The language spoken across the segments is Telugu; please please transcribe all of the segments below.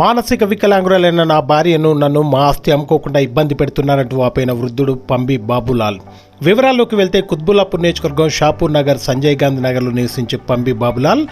మానసిక వికలాంగురాలైన నా భార్యను నన్ను మా ఆస్తి అమ్ముకోకుండా ఇబ్బంది పెడుతున్నారంటూ ఆపైన వృద్ధుడు పంబి బాబులాల్. వివరాల్లోకి వెళ్తే కుత్బుల్లాపూర్ నియోజకవర్గం షాపూర్ నగర్ సంజయ్ గాంధీ నగర్లో నివసించే పంబి బాబులాల్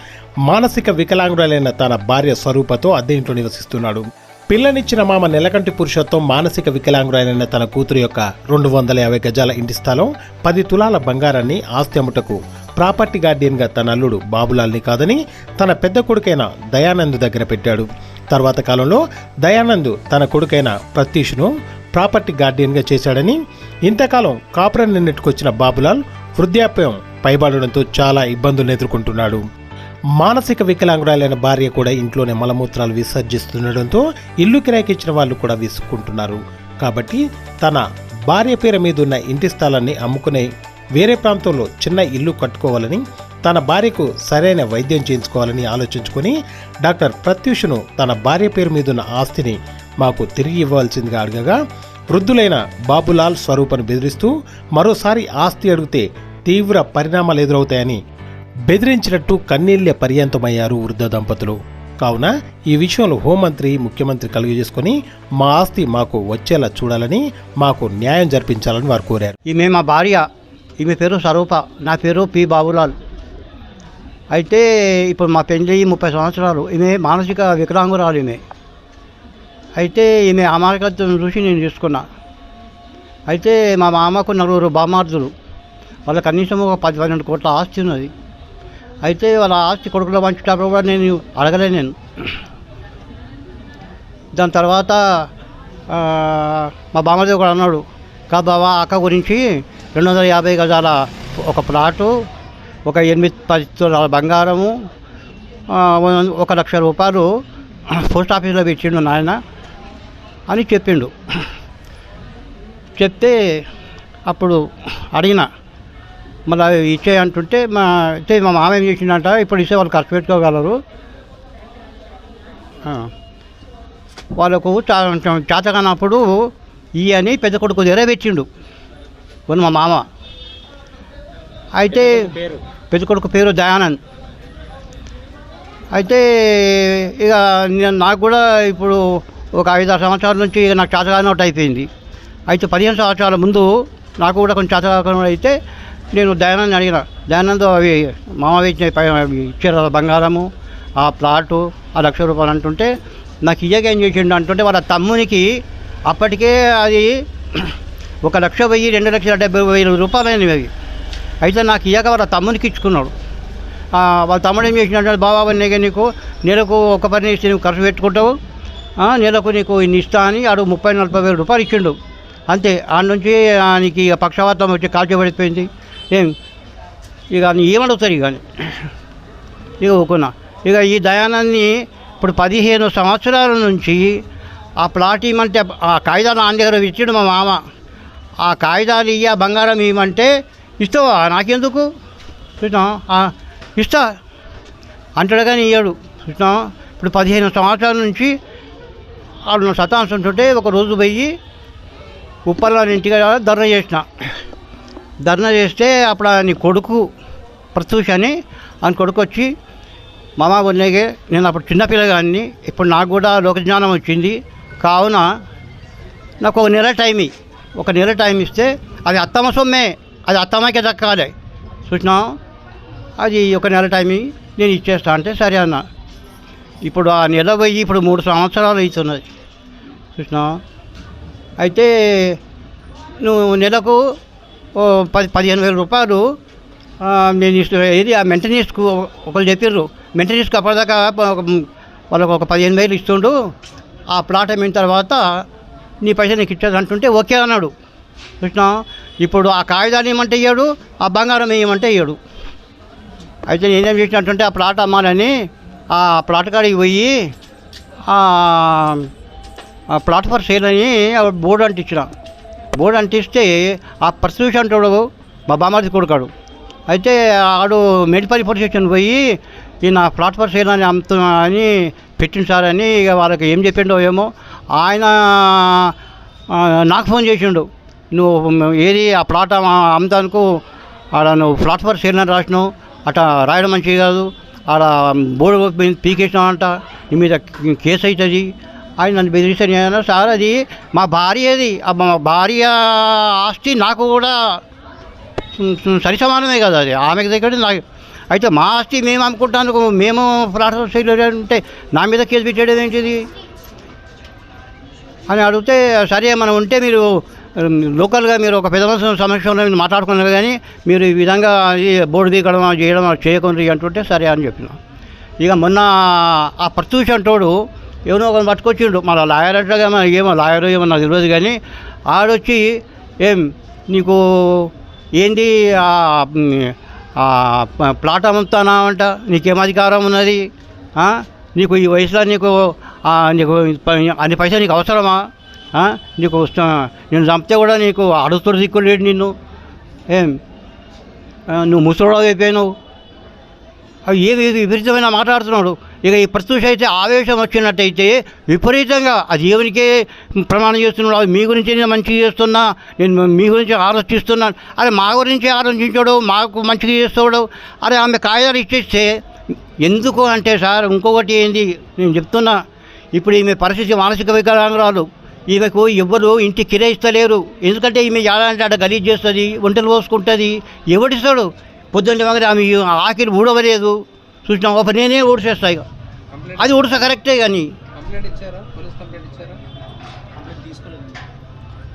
మానసిక వికలాంగురాలైన తన భార్య స్వరూపతో అద్దె ఇంట్లో నివసిస్తున్నాడు. పిల్లనిచ్చిన మామ నెలకంటి పురుషత్వం మానసిక వికలాంగురాలైన తన కూతురు యొక్క రెండు వందల యాభై గజాల ఇంటి స్థలం పది తులాల బంగారాన్ని ఆస్తి అమ్ముటకు ప్రాపర్టీ గార్డియన్గా తన అల్లుడు బాబులాల్ని కాదని తన పెద్ద కొడుకైన దయానంద్ దగ్గర పెట్టాడు. తర్వాత కాలంలో దయానంద్ తన కొడుకైన ప్రతీష్ను ప్రాపర్టీ గార్డియన్గా చేశాడని ఇంతకాలం కాపురం నెట్టుకొచ్చిన బాబులాల్ వృద్ధాప్యం పైబడడంతో చాలా ఇబ్బందులు ఎదుర్కొంటున్నాడు. మానసిక వికలాంగురాలైన భార్య కూడా ఇంట్లోనే మలమూత్రాలు విసర్జిస్తుండడంతో ఇల్లు కిరాయికిచ్చిన వాళ్ళు కూడా విసుక్కుంటున్నారు. కాబట్టి తన భార్య పేరు మీద ఉన్న ఇంటి స్థలాన్ని అమ్ముకునే వేరే ప్రాంతంలో చిన్న ఇల్లు కట్టుకోవాలని తన భార్యకు సరైన వైద్యం చేయించుకోవాలని ఆలోచించుకొని డాక్టర్ ప్రత్యూషను తన భార్య పేరు మీదున్న ఆస్తిని మాకు తిరిగి ఇవ్వాల్సిందిగా అడగగా వృద్ధులైన బాబులాల్ స్వరూపను బెదిరిస్తూ మరోసారి ఆస్తి అడిగితే తీవ్ర పరిణామాలు ఎదురవుతాయని బెదిరించినట్టు కన్నీళ్ళ పర్యంతమయ్యారు వృద్ధ దంపతులు. కావున ఈ విషయంలో హోంమంత్రి ముఖ్యమంత్రి కలుగజేసుకొని మా ఆస్తి మాకు వచ్చేలా చూడాలని మాకు న్యాయం జరిపించాలని వారు కోరారు. ఈమె మా భార్య ఈమె పేరు స్వరూప నా పేరు పి బాబులాల్. అయితే ఇప్పుడు మా పెళ్ళి ముప్పై సంవత్సరాలు ఈమె మానసిక వికలాంగురాలు ఈమె. అయితే ఈమె అమాయకత్వం చూసి నేను చూసుకున్నా. అయితే మా మామకు నలుగురు బామార్దులు వాళ్ళ కనీసం ఒక పది పన్నెండు కోట్ల ఆస్తి ఉన్నది. అయితే వాళ్ళ ఆస్తి కొడుకుల పంచేటప్పుడు కూడా నేను అడగలే నేను. దాని తర్వాత మా బామ్మది కూడా అన్నాడు కా బావా అక్క గురించి రెండు వందల యాభై గజాల ఒక ప్లాటు ఒక ఎనిమిది పది తులాల బంగారము ఒక లక్ష రూపాయలు పోస్ట్ ఆఫీస్లో పెట్టిండు నాయన అని చెప్పిండు. చెప్తే అప్పుడు అడిగిన మళ్ళీ అవి ఇచ్చే అంటుంటే మా అయితే మా మామ ఏం చేసిండంట ఇప్పుడు ఇస్తే వాళ్ళు ఖర్చు పెట్టుకోగలరు. వాళ్ళకు చా- చేతకానప్పుడు ఈ అని పెద్ద కొడుకు దగ్గర పెట్టిండు. కొన్ని మా మామ. అయితే పెద్ద కొడుకు పేరు దయానంద్. అయితే ఇక నాకు కూడా ఇప్పుడు ఒక ఐదు ఆరు సంవత్సరాల నుంచి ఇక నాకు చేతకానట్టు అయిపోయింది అయితే పదిహేను సంవత్సరాల ముందు నాకు కూడా కొంచెం చేతకాకుండా అయితే నేను దయానంద్ అడిగిన. దయానంద్ అవి మామ ఇచ్చారు బంగారము ఆ ప్లాటు ఆ లక్ష రూపాయలు అంటుంటే నాకు ఇయ్యగా ఏం చేసిండు అంటుంటే వాళ్ళ తమ్మునికి అప్పటికే అది ఒక లక్ష వెయ్యి రెండు లక్షల డెబ్బై వేల రూపాయలైనవి అవి. అయితే నాకు ఇయ్యక వాళ్ళ తమ్మునికి ఇచ్చుకున్నాడు. వాళ్ళ తమ్ముడు ఏం చేసినాడు బాబా నీకు నీకు నెలకు ఒక పని ఇస్తే నువ్వు ఖర్చు పెట్టుకుంటావు. నెలకు నీకు ఇన్ని ఇస్తా అని ఆడు ముప్పై నలభై వేల రూపాయలు ఇచ్చిండు. అంతే ఆ నుంచి ఆయనకి ఇక పక్షవాతం వచ్చి కాల్చబడిపోయింది ఏం? ఇక ఏమడుగుతారు ఇక ఇక ఊకున్నా. ఇక ఈ దయానాన్ని ఇప్పుడు పదిహేను సంవత్సరాల నుంచి ఆ ప్లాట్ ఇమ్మంటే ఆ కాగితాలు ఆన్ దగ్గర ఇచ్చిండు మా మామ. ఆ కాగితాలు ఇయ్య బంగారం ఇవ్వమంటే ఇస్తావా? నాకెందుకు? చూసినా ఇస్తా. అంటాడు కానీ ఇయ్యాడు. చూసినా ఇప్పుడు పదిహేను సంవత్సరాల నుంచి వాళ్ళు శతాంశం ఒక రోజు పోయి ఉప్పల్లో ఇంటికి ధర్నా చేసిన. ధర్నా చేస్తే అప్పుడు నీ కొడుకు ప్రతూష్ అని ఆయన కొడుకు వచ్చి మామ ఉన్నగే నేను అప్పుడు చిన్నపిల్లగాన్ని ఇప్పుడు నాకు కూడా లోకజ్ఞానం వచ్చింది. కావున నాకు ఒక నెల టైం ఇయ్యి. ఒక నెల టైం ఇస్తే అది అత్తమ్మ సొమ్మే అది అత్తమ్మకే దక్కాలి. చూసినా అది ఒక నెల టైం నేను ఇచ్చేస్తా అంటే సరే అన్న. ఇప్పుడు ఆ నెల పోయి ఇప్పుడు మూడు సంవత్సరాలు అవుతున్నది. చూసినా అయితే నువ్వు నెలకు ఓ పది పదిహేను వేల రూపాయలు నేను ఇస్తూ ఏది ఆ మెయింటెనెన్స్కు ఒకరు చెప్పారు మెయింటెనెన్స్కి అప్పటిదాకా వాళ్ళకు ఒక పదిహేను వేలు ఇస్తుండు. ఆ ప్లాట్ అయిన తర్వాత నీ పైసలు నీకు ఇచ్చేది అంటుంటే ఓకే అన్నాడు. చూసినా ఇప్పుడు ఆ కాగితాన్ని ఏమంటే ఇయ్యాడు ఆ బంగారం వేయమంటే ఇయ్యాడు. అయితే నేనేం చేసినట్టుంటే ఆ ప్లాట్ అమ్మాలని ఆ ప్లాట్ కాడికి పోయి ఆ ప్లాట్ ఫర్ సేల్ అని బోర్డు అంటించిన. బోర్డు అంటిస్తే ఆ పర్సూషన్ అంటాడు మా బామ్మది కొడుకాడు. అయితే ఆడు మేడిపల్లి పోలీస్ స్టేషన్ పోయి ఈయన ప్లాట్ ఫర్ సేల్ అని అమ్ముతున్నా అని పెట్టింది సార్ అని ఇక వాళ్ళకి ఏం చెప్పిండో ఏమో ఆయన నాకు ఫోన్ చేసిండు. నువ్వు ఏది ఆ ప్లాట్ అమ్ముతానుకు ఆడ నువ్వు ప్లాట్ ఫర్ సేల్ అని రాసినావు అట్లా రాయడం మంచిది కాదు ఆడ బోర్డు పీకేసినామంట నీ మీద కేసు అవుతుంది. ఆయన నన్ను బెదిరిస్తాను నేను సార్ అది మా భార్యది మా భార్య ఆస్తి నాకు కూడా సరి సమానమే కదా అది. ఆమెకి దగ్గర నాకు అయితే మా ఆస్తి మేము అమ్ముకుంటాను మేము ప్రార్థన అంటే నా మీద కేసు పెట్టేయడం ఏంటిది? అని అడిగితే సరే మనం ఉంటే మీరు లోకల్గా మీరు ఒక పెద్ద మనుషుల సమక్షంలో మీరు మాట్లాడుకున్నారు కానీ మీరు ఈ విధంగా బోర్డు దిగడం చేయడం చేయకుండా అంటుంటే సరే అని చెప్పిన. ఇక మొన్న ఆ ప్రత్యూష్ అంటోడు ఏమో ఒకరిని పట్టుకొచ్చిండు మన లాయర్ అంటే ఏమో లాయర్ ఏమో నాకు తెలియదు కానీ ఆడొచ్చి ఏం నీకు ఏంది ఆ, ప్లాట్ అమ్ముతానా అంట నీకేం అధికారం ఉన్నది? నీకు ఈ వయసులో నీకు నీకు అన్ని పైసలు నీకు అవసరమా? నీకు వస్తా- నేను చంపితే కూడా నీకు అడుగుతుడు దిక్కు లేడు నిన్ను. ఏం? నువ్వు ముసలోడు అయిపోయినావు. అవి ఏ విపరీతమైన మాట్లాడుతున్నాడు. ఇక ఈ ప్రత్యూష అయితే ఆవేశం వచ్చినట్టయితే విపరీతంగా ఆ జీవునికే ప్రమాణం చేస్తున్నాడు. అది మీ గురించి నేను మంచిగా చేస్తున్నా నేను మీ గురించి ఆలోచిస్తున్నాను అరే మా గురించి ఆలోచించాడు మాకు మంచిగా చేస్తాడు. అరే ఆమె కాగితాలు ఇచ్చేస్తే ఎందుకు అంటే సార్ ఇంకొకటి ఏంది నేను చెప్తున్నా. ఇప్పుడు ఈమె పరిస్థితి మానసిక వికలాంగురాలు. ఈమెకు ఎవ్వరు ఇంటి కిరాయిస్తలేరు ఎందుకంటే ఈమె ఎలాంటి ఆడ గలీజ్ చేస్తుంది ఒంటలు పోసుకుంటుంది ఎవడిస్తాడు? పొద్దున్న మగరి ఆమె ఆఖరి ఊడవలేదు. చూసిన. ఒక నేనే ఊడిసేస్తా ఇక అది ఊడిసా కరెక్టే కానీ కంప్లైంట్ ఇచ్చారా? పోలీస్ కంప్లైంట్ ఇచ్చారా? కంప్లైంట్ తీసుకోలేదు.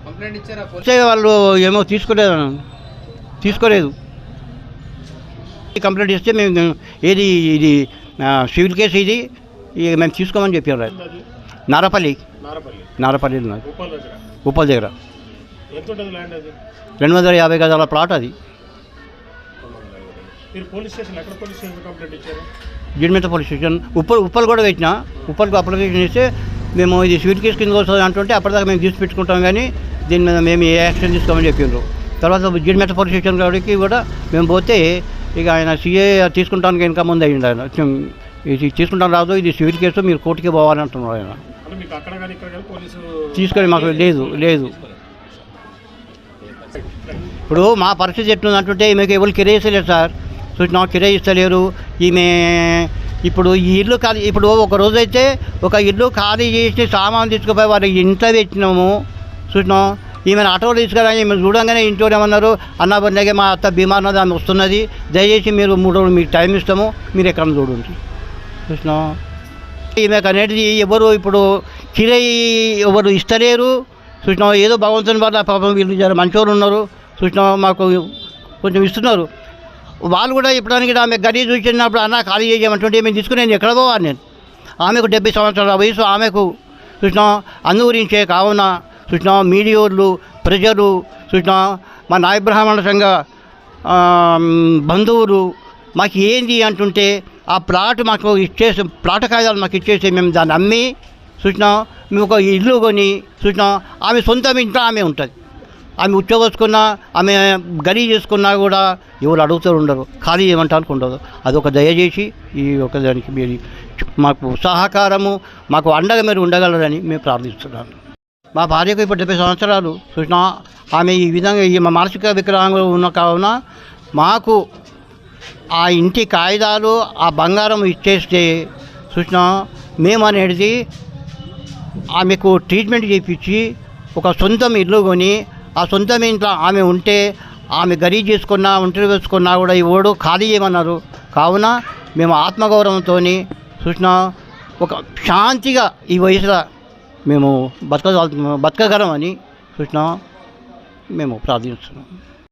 కంప్లైంట్ ఇచ్చారా పోలీస్? వస్తే వాళ్ళు ఏమో తీసుకోలేదు. తీసుకోలేదు. ఈ కంప్లైంట్ ఇస్తే మేము ఏది ఇది సివిల్ కేసు ఇది ఇక మేము తీసుకోమని చెప్పారు. నారపల్లి. నారపల్లి. ఉప్పల్ దగ్గర. రెండు వందల యాభై గదాల ప్లాట్ అది. మీరు పోలీస్ స్టేషన్ ఎక్కడ పోలీస్ స్టేషన్ కంప్లైంట్ ఇచ్చారు? జిడ్మిత పోలీస్ స్టేషన్. ఉప్పల్ ఉప్పల్ కూడా పెట్టిన. ఉప్పల్కి అప్లికేషన్ ఇస్తే మేము ఇది స్వీట్ కేసు కింద వస్తుంది అంటుంటే అప్పటిదాకా మేము తీసి పెట్టుకుంటాం కానీ దీని మీద మేము ఏ యాక్షన్ తీసుకోమని చెప్పిండ్రు. తర్వాత జిడ్మిత పోలీస్ స్టేషన్ కాడికి కూడా మేము పోతే ఇక ఆయన సీఏ తీసుకుంటానికి ఇంకా ముందు అయ్యింది ఆయన. ఇది తీసుకుంటాను రాదు ఇది స్వీట్ కేసు మీరు కోర్టుకి పోవాలని అంటున్నారు ఆయన. మీకు తీసుకొని మాకు లేదు లేదు. ఇప్పుడు మా పరిస్థితి ఎట్లుందంటుంటే ఈమెకి ఎవరు కిరాయి ఇస్తలేరు సార్. చూసినా కిరాయిస్తలేరు. ఈమె ఇప్పుడు ఈ ఇల్లు ఖాళీ ఇప్పుడు ఒక రోజు అయితే ఒక ఇల్లు ఖాళీ చేసి సామాన్ తీసుకుపోయి వాళ్ళ ఇంట్లో పెట్టినాము. చూసినాం? ఈమెను ఆటోలో తీసుకురా ఈమె చూడంగానే ఇంట్లో ఏమన్నారు అన్న బండిగా మా అత్త బీమార్ ఉన్నది ఆమె వస్తున్నది. దయచేసి మీరు మూడు రోజులు మీకు టైం ఇస్తాము. మీరు ఎక్కడ చూడండి. చూసినాం? ఈమెకు అనేది ఎవరు ఇప్పుడు కిరాయి ఎవరు ఇస్తలేరు. చూసినాం? ఏదో భగవంతుని వల్ల పాపం వీళ్ళు మంచోళ్ళు ఉన్నారు. చూసినాం? మాకు కొంచెం ఇస్తున్నారు. వాళ్ళు కూడా ఇప్పడానికి ఆమె గడి చూసినప్పుడు అన్న ఖాళీ చేయమంటుంటే మేము తీసుకుని నేను ఎక్కడ పోవాలి నేను? ఆమెకు డెబ్బై సంవత్సరాల వయసు ఆమెకు చూసినాం అందుగురించే కావున చూసినాం మీడియోళ్ళు ప్రజలు చూసినాం మా నాయబ్రాహ్మణ సంఘ బంధువులు మాకు ఏంది అంటుంటే ఆ ప్లాట్ మాకు ఇచ్చేసి ప్లాట్ కాగితాలు మాకు ఇచ్చేసి మేము దాన్ని అమ్మి చూసినాం మేము ఒక ఇల్లు కొని చూసినాం ఆమె సొంతం ఇంట్లో ఆమె ఉంటుంది. ఆమె ఉచ్చవసుకున్నా ఆమె గడి చేసుకున్నా కూడా ఎవరు అడుగుతూ ఉండరు. ఖాళీ ఏమంటానికి ఉండదు. అదొక దయచేసి ఈ ఒక దానికి మీరు మాకు సహకారము మాకు అండగా మీరు ఉండగలరని మేము ప్రార్థిస్తున్నాను. మా భార్యకు ఇప్పుడు డెబ్బై సంవత్సరాలు. చూసిన ఆమె ఈ విధంగా ఈ మా మానసిక వికలాంగులు ఉన్న కావున మాకు ఆ ఇంటి కాగితాలు ఆ బంగారం ఇచ్చేస్తే చూసిన మేము అనేది ఆమెకు ట్రీట్మెంట్ చేయించి ఒక సొంతం ఇల్లు కొని ఆ సొంతం ఇంట్లో ఆమె ఉంటే ఆమె గరీ చేసుకున్నా ఒంటరి వేసుకున్నా కూడా ఈ ఓడు ఖాళీ చేయమన్నారు. కావున మేము ఆత్మగౌరవంతో చూసిన ఒక శాంతిగా ఈ వయసులో మేము బతక బతకగలమని చూసినా మేము ప్రార్థిస్తున్నాం.